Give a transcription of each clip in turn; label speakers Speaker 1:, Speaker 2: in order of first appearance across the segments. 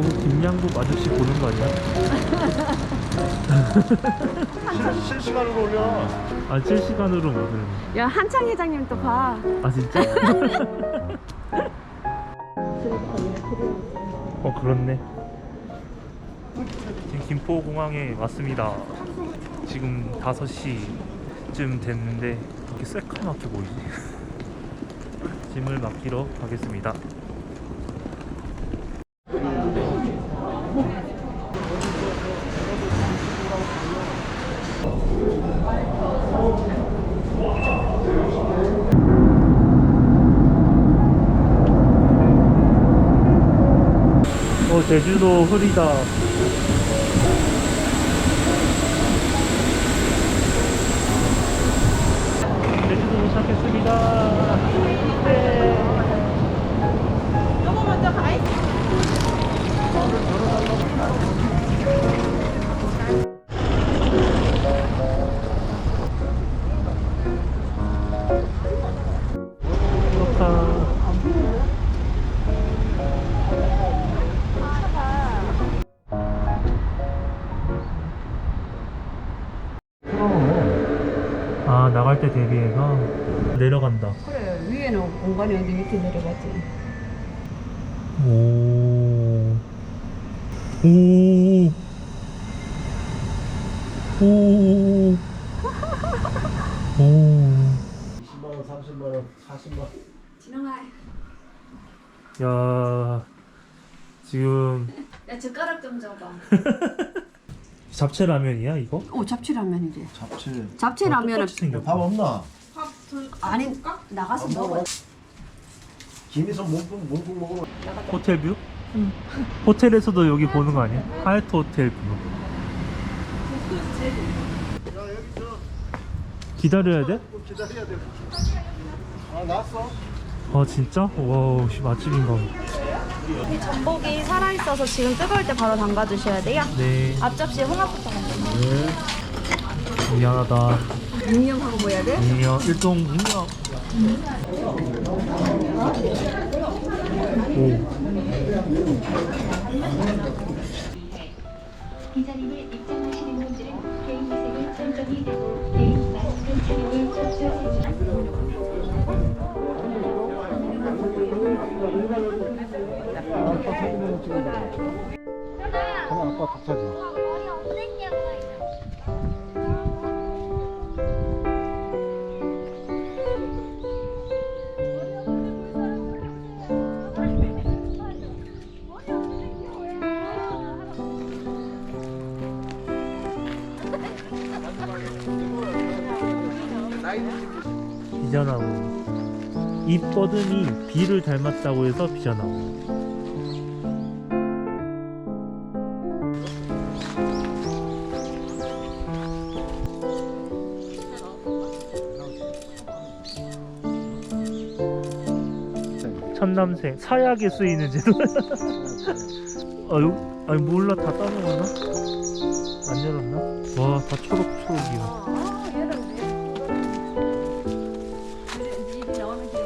Speaker 1: 이거 김양국 아저씨 보는 거 아니야?
Speaker 2: 실- 실시간으로 올려.
Speaker 1: 아 실시간으로 오는
Speaker 3: 야 한창 회장님 또 봐.
Speaker 1: 아 진짜? 어 그렇네 지금 김포공항에 왔습니다 지금 5시쯤 됐는데 이렇게 새카맣게 보이지 짐을 맡기러 가겠습니다 어 제주도 흐리다. 제주도 도착했습니다 대비해서 내려간다
Speaker 3: 그래 위에는 공간이 어디 밑에 내려가지.
Speaker 1: 오. 오. 오. 오.
Speaker 2: 20만 원, 30만 원, 40만 원.
Speaker 3: 진영아.
Speaker 1: 야. 지금
Speaker 3: 야 젓가락 좀 줘봐.
Speaker 1: 잡채 라면이야 이거?
Speaker 3: 오 잡채 라면이지.
Speaker 2: 잡채.
Speaker 3: 잡채 라면은
Speaker 1: 똑같이 생겼다.
Speaker 2: 밥 없나?
Speaker 3: 아니 나가서 먹어.
Speaker 2: 김이서 몸통, 몸통 먹으면.
Speaker 1: 호텔 뷰? 호텔에서도 여기 보는 거 아니야? 하얏트 호텔 뷰. 기다려야 돼?
Speaker 2: 또 기다려야 돼. 아, 나왔어?
Speaker 1: 아 진짜? 와, 씨 맛집인가 봐.
Speaker 4: 전복이 살아있어서 지금 뜨거울 때 바로 담가주셔야 돼요.
Speaker 1: 네.
Speaker 4: 앞접시에 홍합부터 먼저.
Speaker 1: 미안하다.
Speaker 3: 밍밍하고 뭐야 돼?
Speaker 1: 인형 일동 인형. 오.
Speaker 5: 이 자리에 입장하시는 분들은 개인 위생을 철저히 하고 개인 마스크 착용을 철
Speaker 2: 사진으로 찍어봐. 그럼 아빠 독사진.
Speaker 1: 비자나무. 이 뻗음이 비를 닮았다고 해서 비자나무. 천남생 사약에 쓰이는 제도. 아유, 아니 몰라 다 따먹었나? 안 열었나? 와, 다 초록초록이야.
Speaker 3: 아 얘는 왜? 이 나오는 게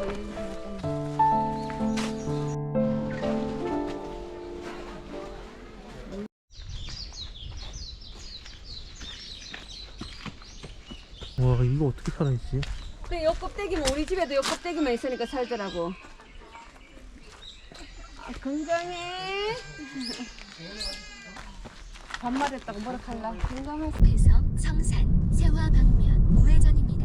Speaker 1: 와, 이거 어떻게 살아있지?
Speaker 3: 그래 요 껍데기면 우리 집에도 요 껍데기만 있으니까 살더라고. 아, 건강해. 반말했다고 뭐라 할라. 건강하세요.
Speaker 5: 해성, 성산, 세화 방면 우회전입니다.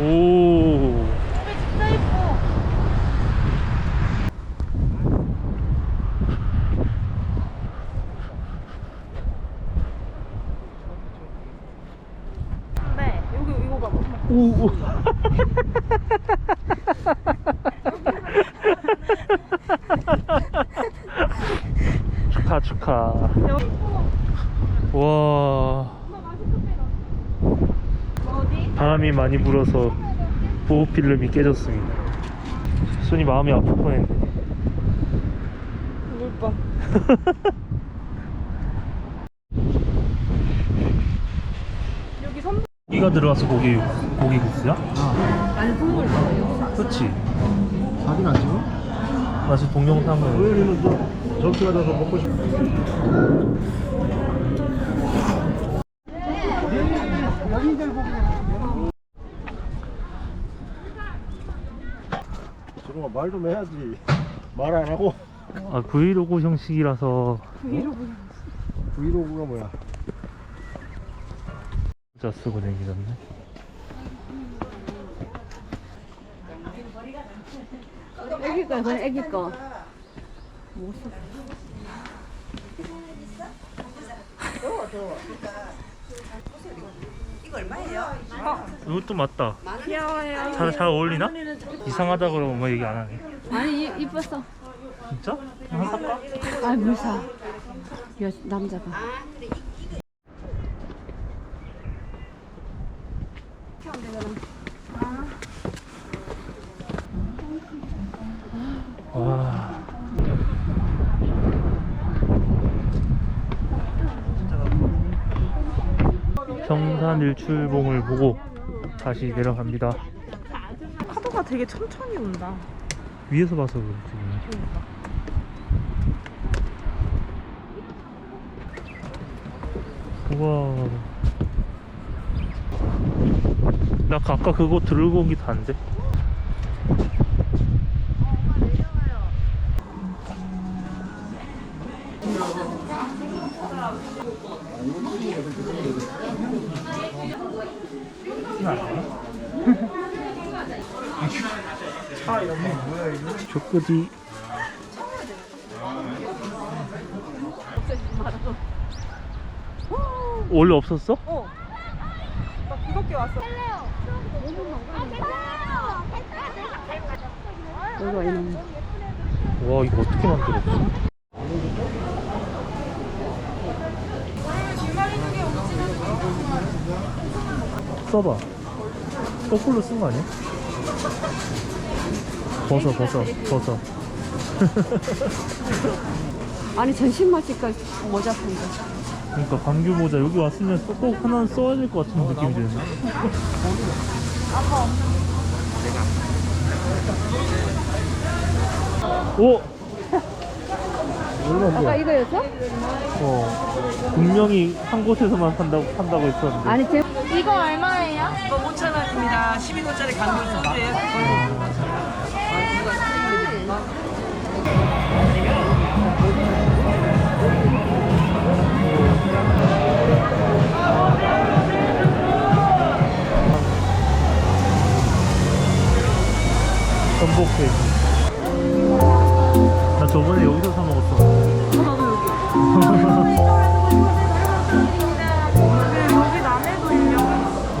Speaker 1: 오. 좋다. 와. 바람이 많이 불어서 보호필름이 깨졌습니다. 손이 마음이 아플 뻔했네.
Speaker 3: 물방. 여기 선.
Speaker 1: 고기가 들어와서 고기 고기 국수야?
Speaker 3: 아. 아니 국물 넣어요.
Speaker 1: 그렇지.
Speaker 2: 자기 나지고?
Speaker 1: 나 지금 동영상을.
Speaker 2: 저 저기 가서 먹고 싶어. 저거 말좀 해야지. 말 안 하고
Speaker 1: 아 브이로그 형식이라서
Speaker 2: 브이로그가 뭐야?
Speaker 1: 진짜 쓰고 다니던데.
Speaker 3: 애기 거 그건 애기 거.
Speaker 1: 이것도 맞다.
Speaker 3: 귀여워요.
Speaker 1: 잘, 잘 어울리나? 이상하다 그러면 엄마 얘기 안 하네.
Speaker 3: 아니 이- 이뻤어.
Speaker 1: 진짜? 하나 살까?
Speaker 3: 아 물사. 여 남자가.
Speaker 1: 와. 평산 일출봉을 보고 다시 내려갑니다.
Speaker 4: 파도가 되게 천천히 온다.
Speaker 1: 위에서 봐서 그렇지. 우와. 나 아까 그거 들고 온게 다인데? 조끄디 원래 없었어?
Speaker 4: 나 그밖에 왔어.
Speaker 1: 와 이거 어떻게 만들었지? 써봐 거꾸로 쓴 거 아니야? 벗어 벗어 벗어
Speaker 3: 아니 전신 마취까 모자 판다.
Speaker 1: 그러니까 방규 모자 여기 왔으면 꼭 하나 써야 될 것 같은 느낌이 드는데 오!
Speaker 3: 아까 이거였어?
Speaker 1: 어 분명히 한 곳에서만 판다고 판다고 했었는데
Speaker 3: 아니 제
Speaker 4: 이거 얼마예요?
Speaker 6: 이거 5,000원입니다. 12도짜리 강물 소주예요.
Speaker 1: 전복 케이크 나 저번에 여기서 사 먹었어